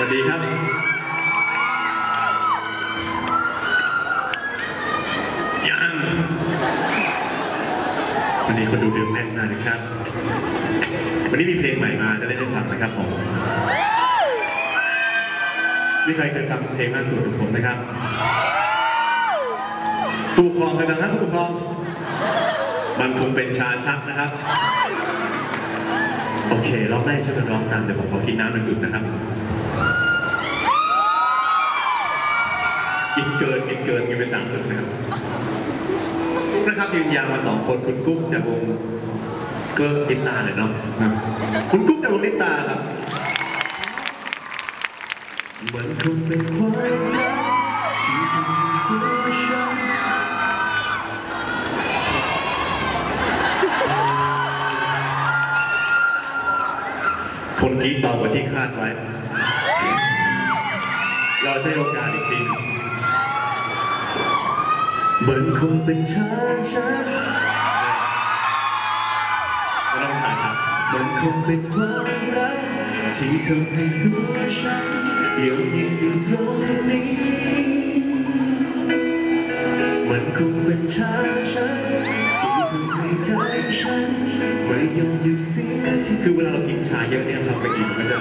สวัสดีครับ ยังวันนี้คนดูเดือดแน่นมากนะครับ วันนี้มีเพลงใหม่มาจะได้ได้ฟังนะครับผมมีใครเคยฟังเพลงล่าสุดของผมนะครับผู้ครองเคยฟังครับผู้ครอง มันคงเป็นชาชักนะครับ โอเคร้องได้ช่วยกันร้องตามแต่ผมขอกินน้ำหนึ่งดื่มนะครับ กินเกินกินเกินกินไปสามดื่มนะครับกุ๊กนะครับยืนยาวมาสองคนคุณกุ๊กจากวงเกิร์ลิปตาเลยเนาะคุณกุ๊กจากวงลิปตาครับมันคงเป็นความรักที่ทำให้ตัวฉันคนกรีดเบากว่าที่คาดไว้ เราใช้โอกาสอีกทีนึง มันคงเป็นชาชักไม่ต้องชาชักมันคงเป็นความรัก ที่ทำให้ตัวฉันยังยืนอยู่ตรงนี้ มันคงเป็นชาชักที่ทำให้ใจฉันไม่ยอมหยุดเสียทีคือเวลาเรากินชาเยอะเนี่ยเราไปอินก็จะ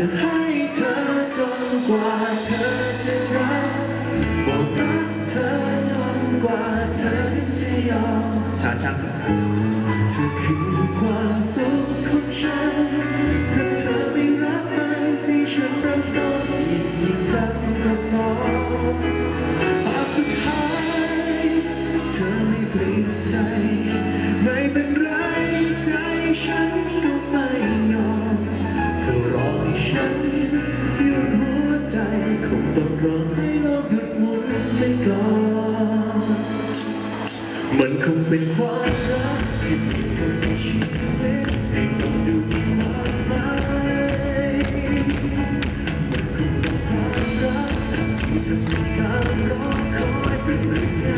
จะให้เธอจนกว่าเธอจะรักบอกรักเธอจนกว่าเธอจะยอมชาช้าเธอคือความสุขของฉันถ้าเธอ เป็นความรักที่มีคนในชีวิตให้ฟังดูมีความหมายมันคงเป็นความรักที่ทำให้การรอคอยเป็นเรื่อง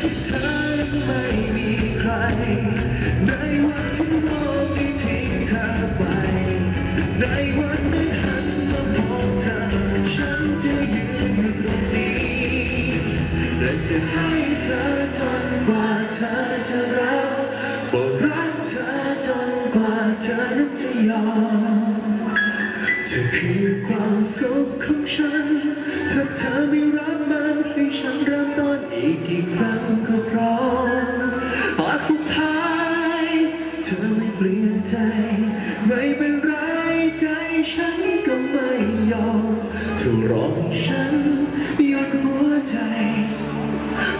ที่เธอนั้นไม่มีใครในวันที่โลก จะให้เธอจนกว่าเธอจะรักบอกรักเธอจนกว่าเธอนั้นจะยอมเธอคือความสุขของฉัน ถ้าเธอไม่รักมันให้ฉันเริ่มต้นอีกกี่ครั้งก็พร้อมหากสุดท้าย เธอไม่เปลี่ยนใจไม่เป็น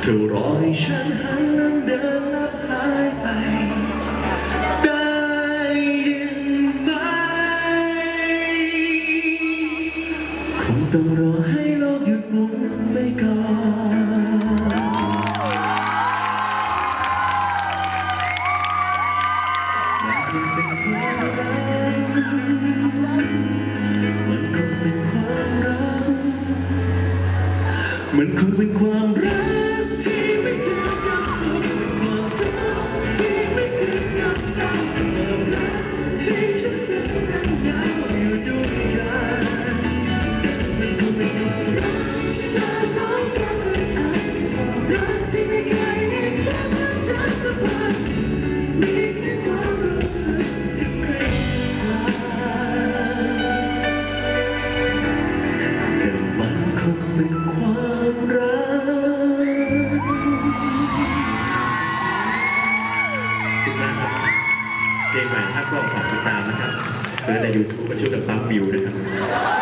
เธอรอให้ฉันหันนั้นเดินลับหายไป ได้ยินไหมคงต้องรอให้โลกหยุดหมุนไปก่อนมันคงเป็นความรักมันคงเป็นความรักมันคงเป็นความรัก ที่ไม่ถึงกั เซิร์ชใน YouTube ก็ช่วยกันปั๊มวิวนะครับ